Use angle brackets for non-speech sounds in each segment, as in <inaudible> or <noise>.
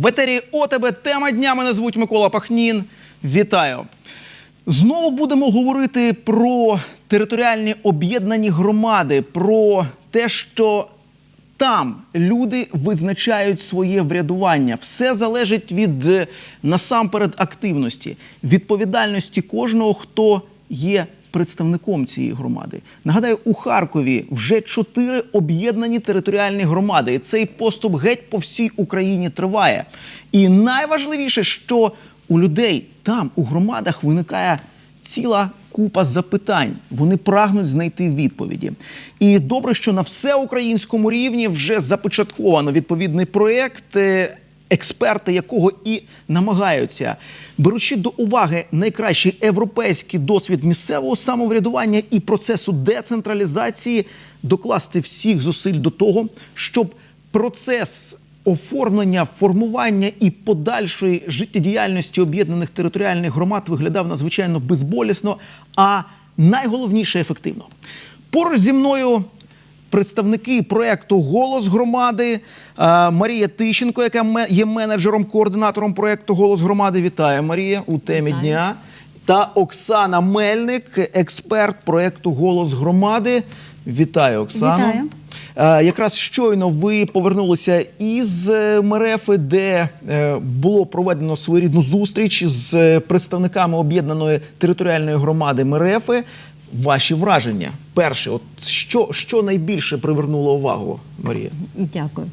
В етері ОТБ тема дня мене звуть Микола Пахнін. Вітаю. Знову будемо говорити про територіальні об'єднані громади, про те, що там люди визначають своє врядування. Все залежить від е, насамперед активності, відповідальності кожного, хто є представником цієї громади. Нагадаю, у Харкові вже чотири об'єднані територіальні громади, і цей поступ геть по всій Україні триває. І найважливіше, що у людей там, у громадах, виникає ціла купа запитань. Вони прагнуть знайти відповіді. І добре, що на всеукраїнському рівні вже започатковано відповідний проєкт. Експерти якого і намагаються, беручи до уваги найкращий європейський досвід місцевого самоврядування і процесу децентралізації, докласти всіх зусиль до того, щоб процес оформлення, формування і подальшої життєдіяльності об'єднаних територіальних громад виглядав надзвичайно безболісно, а найголовніше ефективно. Поруч зі мною представники проекту Голос громади Марія Тищенко, яка є менеджером, координатором проекту Голос громади. Вітаю, Марія, у темі Вітаю. дня. Та Оксана Мельник, експерт проекту Голос громади. Вітаю, Оксано. Вітаю. Якраз щойно ви повернулися із е, Мерефи, де е, було проведено своєрідну зустріч з е, представниками об'єднаної територіальної громади Мерефи. Ваші враження. Перше, от що, що найбільше привернуло увагу, Марія? Дякую.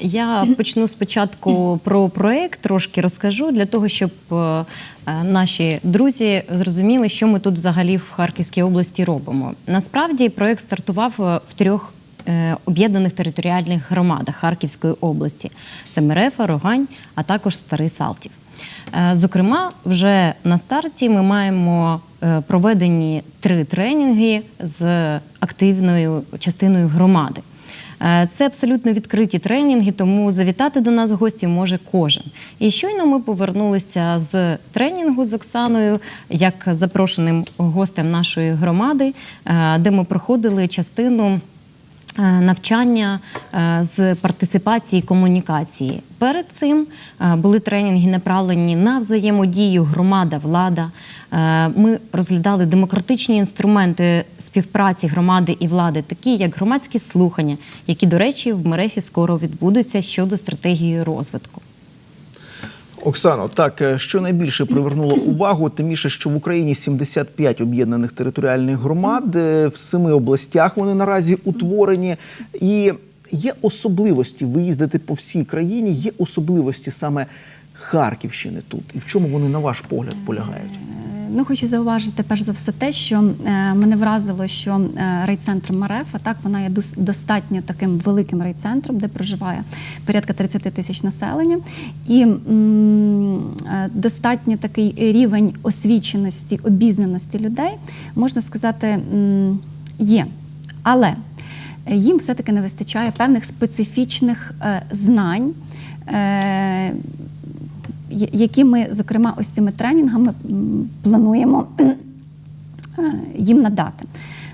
Я почну спочатку про проект, трошки розкажу для того, щоб е, е, наші друзі зрозуміли, що ми тут взагалі в Харківській області робимо. Насправді проект стартував е, в трьох об'єднаних територіальних громадах Харківської області: це Мерефа, Рогань, а також Старий Салтів. Е, Зокрема, вже на старті ми маємо е, проведені три тренінги з активною частиною громади. Е, Це абсолютно відкриті тренінги, тому завітати до нас в гості може кожен. І щойно ми повернулися з тренінгу з Оксаною як запрошеним гостем нашої громади, де ми проходили частину. Е, Навчання е, з партиципації комунікації. Перед цим е, були тренінги направлені на взаємодію громада, влада. Ми розглядали демократичні інструменти співпраці громади і влади, такі як громадські слухання, які, до речі, в Мерефі скоро відбудуться щодо стратегії розвитку. Оксано, так е, що найбільше привернуло увагу, тим більше, що в Україні 75 об'єднаних територіальних громад е, в семи областях вони наразі утворені. І є особливості виїздити по всій країні, є особливості саме Харківщини тут. І в чому вони, на ваш погляд, полягають? Ну, хочу зауважити перш за все те, що е, мене вразило, що е, райцентр Марефа, так вона є достатньо таким великим райцентром, де проживає порядка 30 тисяч населення, і е, достатньо такий рівень освіченості, обізнаності людей, можна сказати, є. Але їм все-таки не вистачає певних специфічних знань. Які ми, зокрема, ось цими тренінгами плануємо <clears throat> е, їм надати.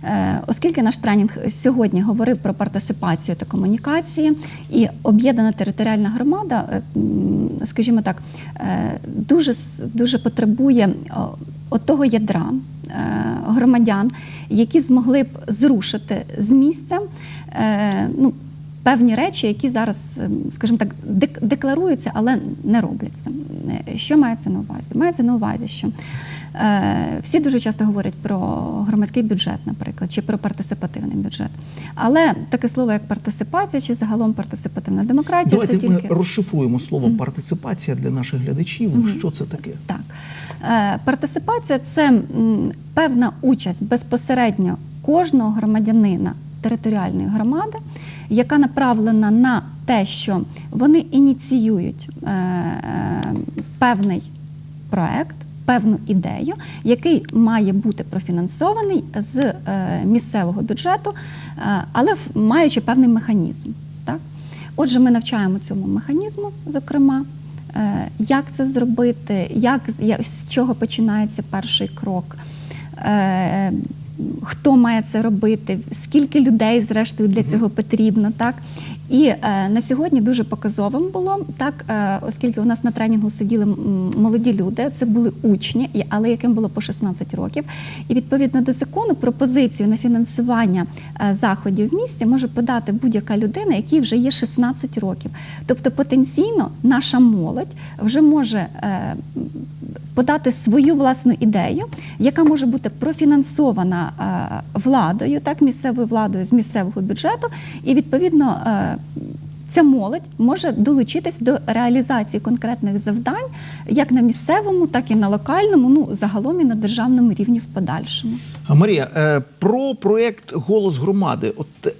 Е, Оскільки наш тренінг сьогодні говорив про партисипацію та комунікації, і об'єднана територіальна громада, е, скажімо так, дуже, дуже потребує того ядра громадян, які змогли б зрушити з місця. Ну, певні речі, які зараз, ем, скажімо так, дек- декларуються, але не робляться. Е, Що мається на увазі? Мається на увазі, що е, всі дуже часто говорять про громадський бюджет, наприклад, чи про партисипативний бюджет. Але таке слово, як партисипація, чи загалом партисипативна демократія, Давайте це ми тільки розшифруємо слово партиципація для наших глядачів. Що це таке? Так. Е, Партисипація це певна участь безпосередньо кожного громадянина територіальної громади, яка направлена на те, що вони ініціюють е, е, певний проект. Певну ідею, який має бути профінансований з е, місцевого бюджету, але маючи певний механізм. Так? Отже, ми навчаємо цьому механізму, зокрема, Як це зробити? Як з чого починається перший крок? Хто має це робити? Скільки людей, зрештою, для цього потрібно? Так? І е, на сьогодні дуже показовим було так, е, оскільки у нас на тренінгу сиділи молоді люди, це були учні, але яким було по 16 років. І відповідно до закону пропозицію на фінансування е, заходів в місті може подати будь-яка людина, якій вже є 16 років. Тобто потенційно наша молодь вже може е, подати свою власну ідею, яка може бути профінансована е, владою, так місцевою владою з місцевого бюджету, і відповідно. е, Ця молодь може долучитись до реалізації конкретних завдань як на місцевому, так і на локальному, ну загалом і на державному рівні в подальшому. Марія, е, про проєкт Голос громади. От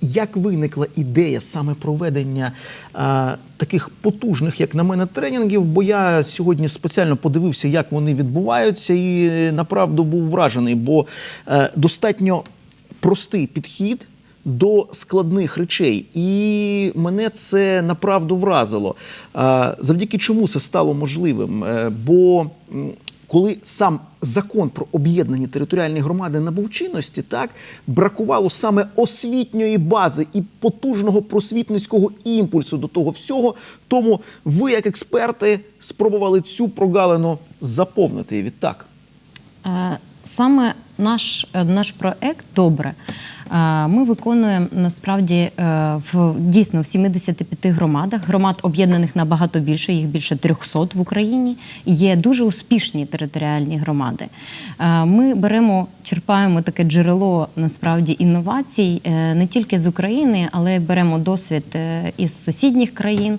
як виникла ідея саме проведення е, таких потужних, як на мене, тренінгів? Бо я сьогодні спеціально подивився, як вони відбуваються, і е, направду був вражений, бо е, достатньо простий підхід. До складних речей, і мене це направду вразило. А, Завдяки чому це стало можливим? Е, Бо коли сам закон про об'єднані територіальні громади набув чинності, так бракувало саме освітньої бази і потужного просвітницького імпульсу до того всього. Тому ви, як експерти, спробували цю прогалину заповнити. Відтак. Е, Саме наш, е, наш проект добре. Е, Ми виконуємо насправді е, в дійсно в 75 громадах. Громад об'єднаних набагато більше, їх більше 300 в Україні. Є дуже успішні територіальні громади. Е, Ми беремо, черпаємо таке джерело насправді інновацій не тільки з України, але беремо досвід із сусідніх країн,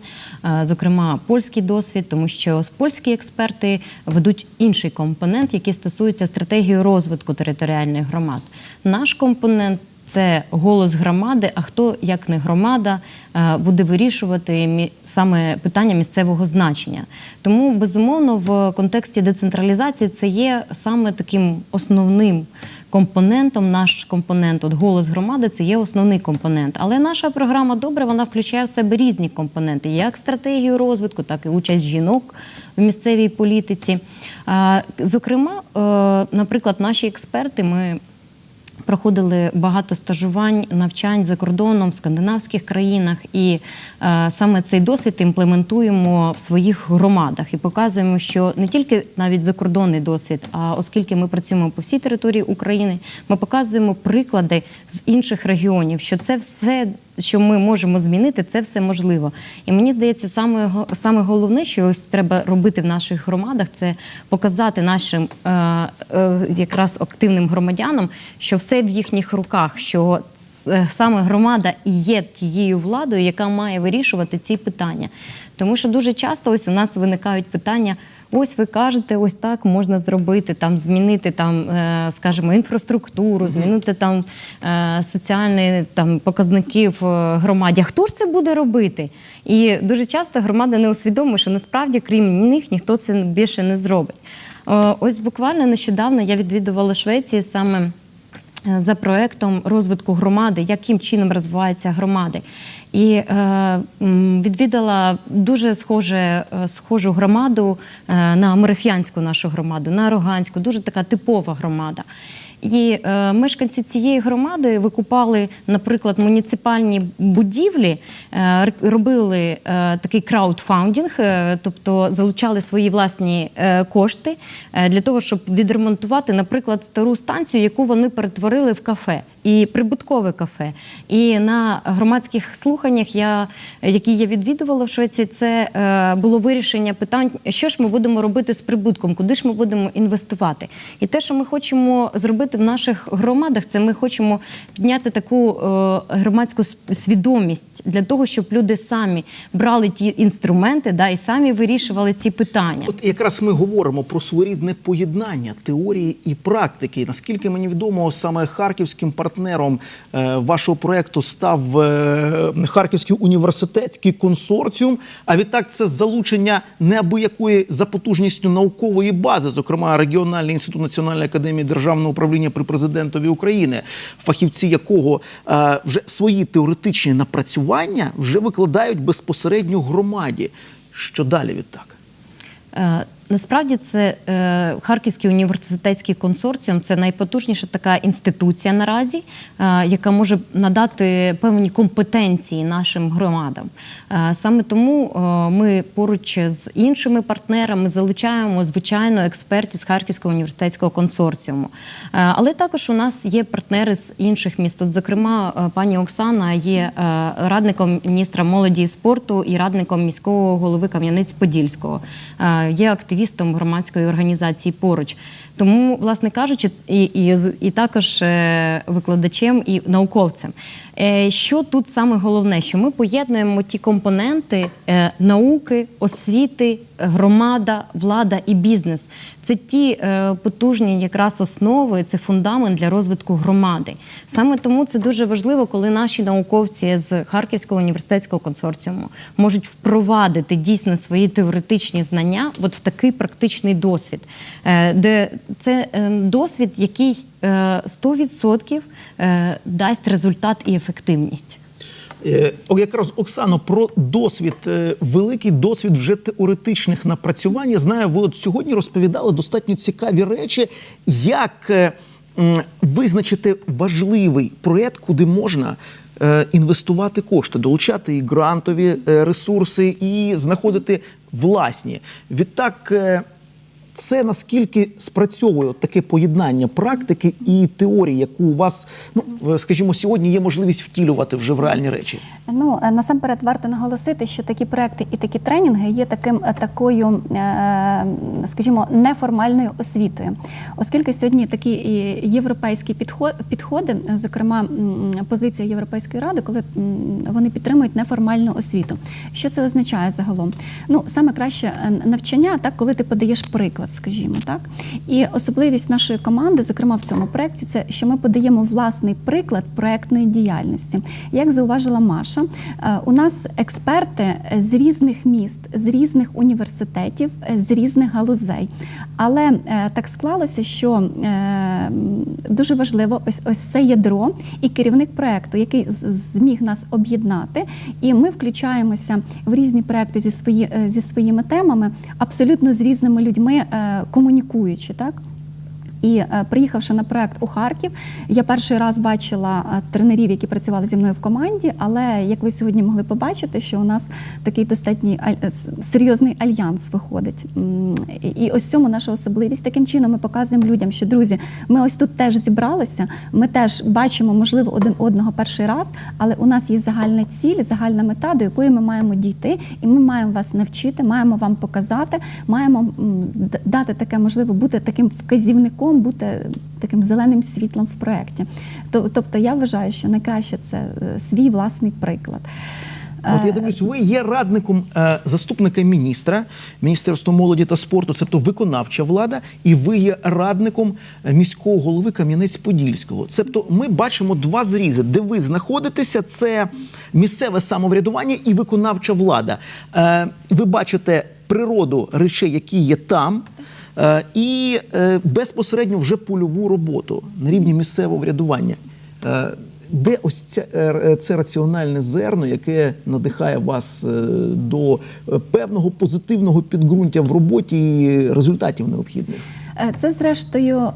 зокрема польський досвід, тому що польські експерти ведуть інший компонент, який стосується стратегії розвитку територіальних громад. Наш компонент. Це голос громади. А хто, як не громада, е, буде вирішувати саме питання місцевого значення? Тому безумовно в контексті децентралізації це є саме таким основним компонентом. Наш компонент, от голос громади, це є основний компонент. Але наша програма добре, вона включає в себе різні компоненти, як стратегію розвитку, так і участь жінок в місцевій політиці. Зокрема, е, наприклад, наші експерти ми. Проходили багато стажувань, навчань за кордоном в скандинавських країнах, і е, саме цей досвід імплементуємо в своїх громадах. І показуємо, що не тільки навіть закордонний досвід, а оскільки ми працюємо по всій території України, ми показуємо приклади з інших регіонів, що це все, що ми можемо змінити, це все можливо. І мені здається, саме, саме головне, що ось треба робити в наших громадах, це показати нашим е, е, якраз активним громадянам, що все в їхніх руках, що саме громада і є тією владою, яка має вирішувати ці питання. Тому що дуже часто ось у нас виникають питання. Ось ви кажете, ось так можна зробити, там змінити там, е, скажімо, інфраструктуру, змінити там е, соціальні там показники в е, громаді. Хто ж це буде робити? І дуже часто громада не усвідомлює, що насправді, крім них, ніхто це більше не зробить. Е, Ось буквально нещодавно я відвідувала Швеції саме. Е, За проектом розвитку громади, яким чином розвиваються громади, і е, відвідала дуже схоже, е, схожу громаду е, на Мореф'янську нашу громаду, на Роганську, дуже така типова громада. І е, мешканці цієї громади викупали, наприклад, муніципальні будівлі, е, робили е, такий краудфаундінг, е, тобто залучали свої власні е, кошти е, для того, щоб відремонтувати, наприклад, стару станцію, яку вони перетворили в кафе. І прибуткове кафе. І на громадських слуханнях, я, які я відвідувала в Швеції, це е, було вирішення питань, що ж ми будемо робити з прибутком, куди ж ми будемо інвестувати. І те, що ми хочемо зробити в наших громадах, це ми хочемо підняти таку е, громадську свідомість для того, щоб люди самі брали ті інструменти да, і самі вирішували ці питання. От якраз ми говоримо про своєрідне поєднання теорії і практики. Наскільки мені відомо, саме харківським партнером е, вашого проекту став е, Харківський університетський консорціум. А відтак це залучення неабиякої за потужністю наукової бази, зокрема регіональний інститут національної академії державного управління при президентові України, фахівці якого е, вже свої теоретичні напрацювання вже викладають безпосередньо громаді. Що далі відтак? Насправді це е, Харківський університетський консорціум це найпотужніша така інституція наразі, е, яка може надати певні компетенції нашим громадам. Е, саме тому е, ми поруч з іншими партнерами залучаємо звичайно експертів з Харківського університетського консорціуму. Е, але також у нас є партнери з інших міст. От, зокрема, е, пані Оксана є е, радником міністра молоді і спорту і радником міського голови Кам'янець-Подільського. Е, Є активістом громадської організації поруч. Тому, власне кажучи, і, і, і також е, викладачем і науковцем. Е, Що тут саме головне? Що ми поєднуємо ті компоненти е, науки, освіти, громада, влада і бізнес. Це ті потужні якраз основи, це фундамент для розвитку громади. Саме тому це дуже важливо, коли наші науковці з Харківського університетського консорціуму можуть впровадити дійсно свої теоретичні знання от в такий практичний досвід, де це е, досвід, який е, 100% е, дасть результат і ефективність. Е, Якраз Оксано, про досвід, е, великий досвід вже теоретичних напрацювань. Знаю, ви от сьогодні розповідали достатньо цікаві речі, як е, визначити важливий проєкт, куди можна. е, Інвестувати кошти, долучати і грантові е, ресурси, і знаходити власні. Відтак, е, це наскільки спрацьовує таке поєднання практики і теорії, яку у вас, ну скажімо, сьогодні є можливість втілювати вже в реальні речі. Ну е, насамперед варто наголосити, що такі проекти і такі тренінги є таким е, такою, е, скажімо, неформальною освітою, оскільки сьогодні такі європейські підхо- підходи, зокрема позиція Європейської ради, коли вони підтримують неформальну освіту. Що це означає загалом? Ну саме краще навчання, так коли ти подаєш приклад, скажімо, так і особливість нашої команди, зокрема в цьому проєкті, це що ми подаємо власний приклад проектної діяльності. Як зауважила Маша, е, у нас експерти з різних міст, з різних університетів, е, з різних галузей. Але е, так склалося, що дуже важливо ось ось це ядро і керівник проекту, який зміг нас об'єднати, і ми включаємося в різні проекти зі свої зі своїми темами, абсолютно з різними людьми комунікуючи, так. І е, приїхавши на проект у Харків, я перший раз бачила е, тренерів, які працювали зі мною в команді. Але як ви сьогодні могли побачити, що у нас такий достатній аль- серйозний альянс виходить. І ось цьому наша особливість. Таким чином ми показуємо людям, що друзі, ми ось тут теж зібралися. Ми теж бачимо, можливо, один одного перший раз, але у нас є загальна ціль, загальна мета, до якої ми маємо дійти, і ми маємо вас навчити, маємо вам показати, маємо дати таке можливо бути таким вказівником, бути таким зеленим світлом в проєкті. Тобто я вважаю, що найкраще це е, свій власний приклад. От я Е, дивлюсь, ви є радником е, заступника міністра Міністерства молоді та спорту, тобто виконавча влада, і ви є радником міського голови Кам'янець-Подільського. Тобто ми бачимо два зрізи, де ви знаходитеся: це місцеве самоврядування і виконавча влада. Ви бачите природу речей, які є там. Е, І е, безпосередньо вже польову роботу на рівні місцевого врядування. Е, Де ось ця, це раціональне зерно, яке надихає вас до певного позитивного підґрунтя в роботі і результатів необхідних? Це, зрештою,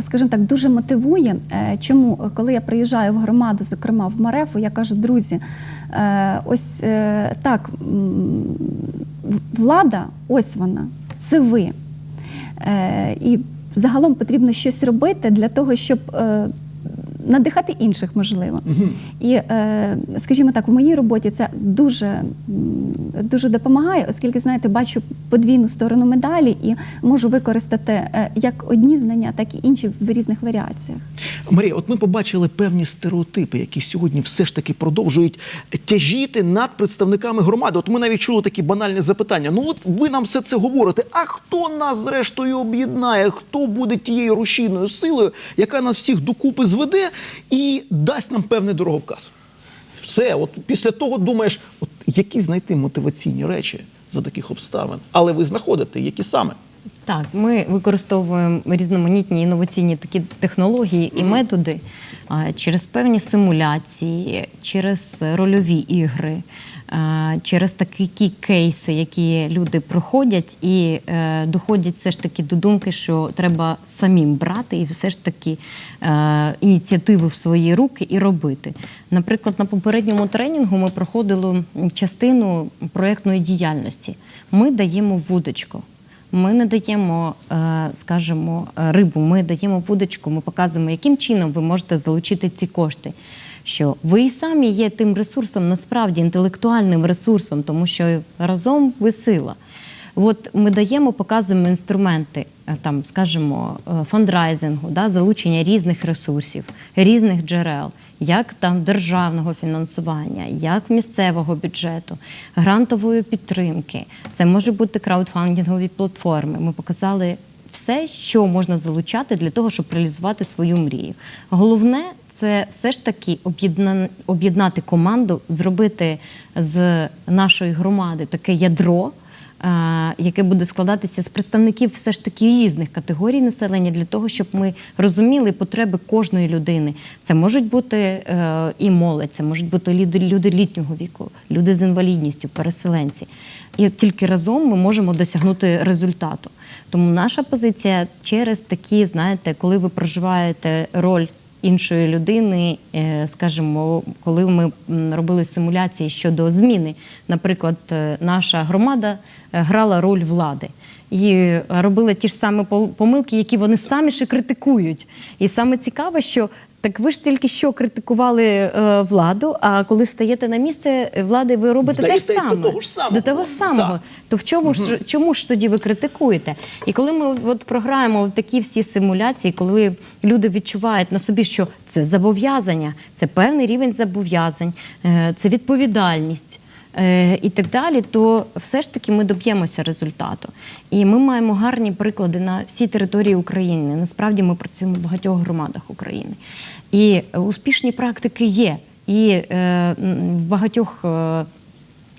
скажімо так, дуже мотивує. Чому, коли я приїжджаю в громаду, зокрема в Марефу, я кажу, друзі, ось так, влада, ось вона, це ви. Е, І загалом потрібно щось робити для того, щоб. Надихати інших можливо. І, е, скажімо так, в моїй роботі це дуже, дуже допомагає, оскільки, знаєте, бачу подвійну сторону медалі і можу використати е, як одні знання, так і інші в різних варіаціях. Марія, от ми побачили певні стереотипи, які сьогодні все ж таки продовжують тяжіти над представниками громади. От ми навіть чули такі банальні запитання. Ну от ви нам все це говорите. А хто нас зрештою об'єднає? Хто буде тією рушійною силою, яка нас всіх докупи зведе і дасть нам певний дороговказ? Все, от після того думаєш, от які знайти мотиваційні речі за таких обставин, але ви знаходите, які саме. Так, ми використовуємо різноманітні інноваційні такі технології і методи через певні симуляції, через рольові ігри, через такі кейси, які люди проходять і е, доходять все ж таки до думки, що треба самим брати і все ж таки е, ініціативу в свої руки і робити. Наприклад, на попередньому тренінгу ми проходили частину проєктної діяльності. Ми даємо вудочку. Ми не даємо, е, скажімо, е, рибу, ми даємо вудочку, ми показуємо, яким чином ви можете залучити ці кошти. Що ви і самі є тим ресурсом, насправді інтелектуальним ресурсом, тому що разом ви сила. От ми даємо, показуємо інструменти, е, там, скажімо, е, фандрайзингу, да, залучення різних ресурсів, різних джерел, як там державного фінансування, як місцевого бюджету, грантової підтримки. Це може бути краудфандингові платформи. Ми показали все, що можна залучати для того, щоб реалізувати свою мрію. Головне це все ж таки об'єдна- об'єднати команду, зробити з нашої громади таке ядро. е, Яке буде складатися з представників все ж таки різних категорій населення для того, щоб ми розуміли потреби кожної людини. Це можуть бути е, і молодь, це можуть бути люди, люди літнього віку, люди з інвалідністю, переселенці. І тільки разом ми можемо досягнути результату. Тому наша позиція через такі, знаєте, коли ви проживаєте роль іншої людини, е, скажімо, коли ми робили симуляції щодо зміни, наприклад, е, наша громада е, грала роль влади. І робили ті ж самі помилки, які вони самі ще критикують. І саме цікаве, що так ви ж тільки що критикували е, владу, а коли стаєте на місце влади, ви робите те ж саме. до того ж самого. До того ж самого. То в чому ж чому ж тоді ви критикуєте? І коли ми от програємо такі всі симуляції, коли люди відчувають на собі, що це зобов'язання, це певний рівень зобов'язань, е, це відповідальність. Е, І так далі, то все ж таки ми доб'ємося результату. І ми маємо гарні приклади на всій території України. Насправді ми працюємо в багатьох громадах України. І успішні практики є. І е, в багатьох е,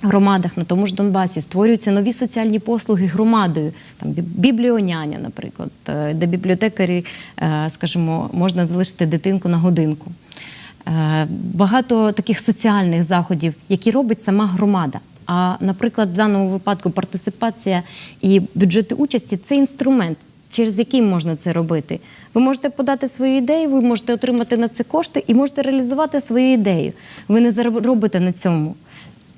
громадах на тому ж Донбасі створюються нові соціальні послуги громадою, там бібліоняня, наприклад, де бібліотекарі, скажімо, можна залишити дитинку на годинку. Е, Багато таких соціальних заходів, які робить сама громада. А, наприклад, в даному випадку партисипація і бюджети участі це інструмент, через який можна це робити. Ви можете подати свою ідею, ви можете отримати на це кошти і можете реалізувати свою ідею. Ви не заробите на цьому.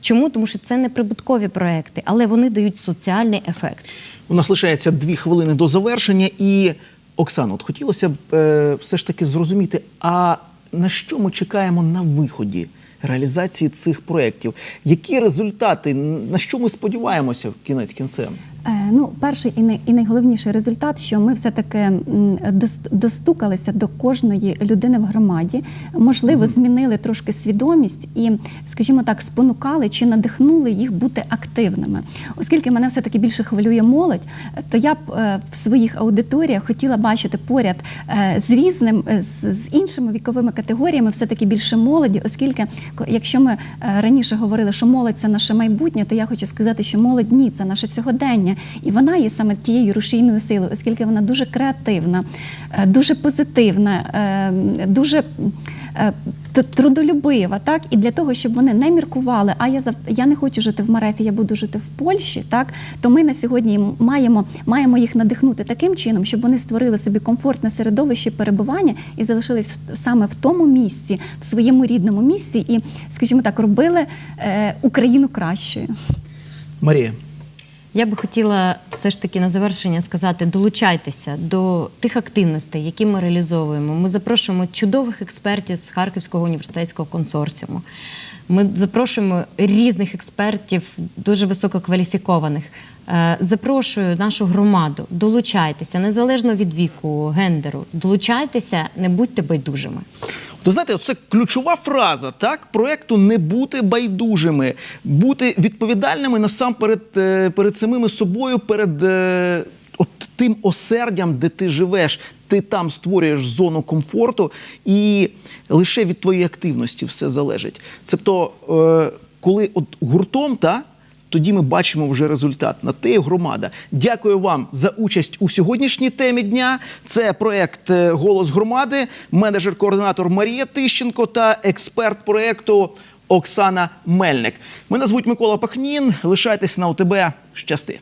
Чому? Тому що це не прибуткові проекти, але вони дають соціальний ефект. У нас лишається дві хвилини до завершення. І Оксано, от хотілося б е, все ж таки зрозуміти, а на що ми чекаємо на виході реалізації цих проєктів? Які результати, на що ми сподіваємося кінець кінцем? Е, Ну, перший і, най, і найголовніший результат, що ми все-таки достукалися до кожної людини в громаді, можливо, змінили трошки свідомість і, скажімо так, спонукали чи надихнули їх бути активними. Оскільки мене все-таки більше хвилює молодь, то я б е, в своїх аудиторіях хотіла бачити поряд е, з різним, з, іншими віковими категоріями, все-таки більше молоді, оскільки якщо ми раніше говорили, що молодь це наше майбутнє, то я хочу сказати, що молодь ні, це наше сьогодення. І вона є саме тією рушійною силою, оскільки вона дуже креативна, е, дуже позитивна, е, дуже е, трудолюбива, так і для того, щоб вони не міркували, а я я не хочу жити в Марефі, я буду жити в Польщі. Так то ми на сьогодні маємо, маємо їх надихнути таким чином, щоб вони створили собі комфортне середовище перебування і залишились саме в тому місці, в своєму рідному місці, і, скажімо так, робили Україну кращою. Марія. Я би хотіла все ж таки на завершення сказати: долучайтеся до тих активностей, які ми реалізовуємо. Ми запрошуємо чудових експертів з Харківського університетського консорціуму. Ми запрошуємо різних експертів, дуже висококваліфікованих. Е, Запрошую нашу громаду, долучайтеся незалежно від віку, гендеру. Долучайтеся, не будьте байдужими. То знаєте, це ключова фраза так проекту не бути байдужими, бути відповідальними насамперед е, перед самими собою, перед е, от тим осердям, де ти живеш. Ти там створюєш зону комфорту, і лише від твоєї активності все залежить. Тобто, е, коли от гуртом, та, тоді ми бачимо вже результат. На те громада. Дякую вам за участь у сьогоднішній темі дня. Це проект е, Голос громади, менеджер-координатор Марія Тищенко та експерт проекту Оксана Мельник. Мене звуть Микола Пахнін. Лишайтесь на ОТБ. Щасти.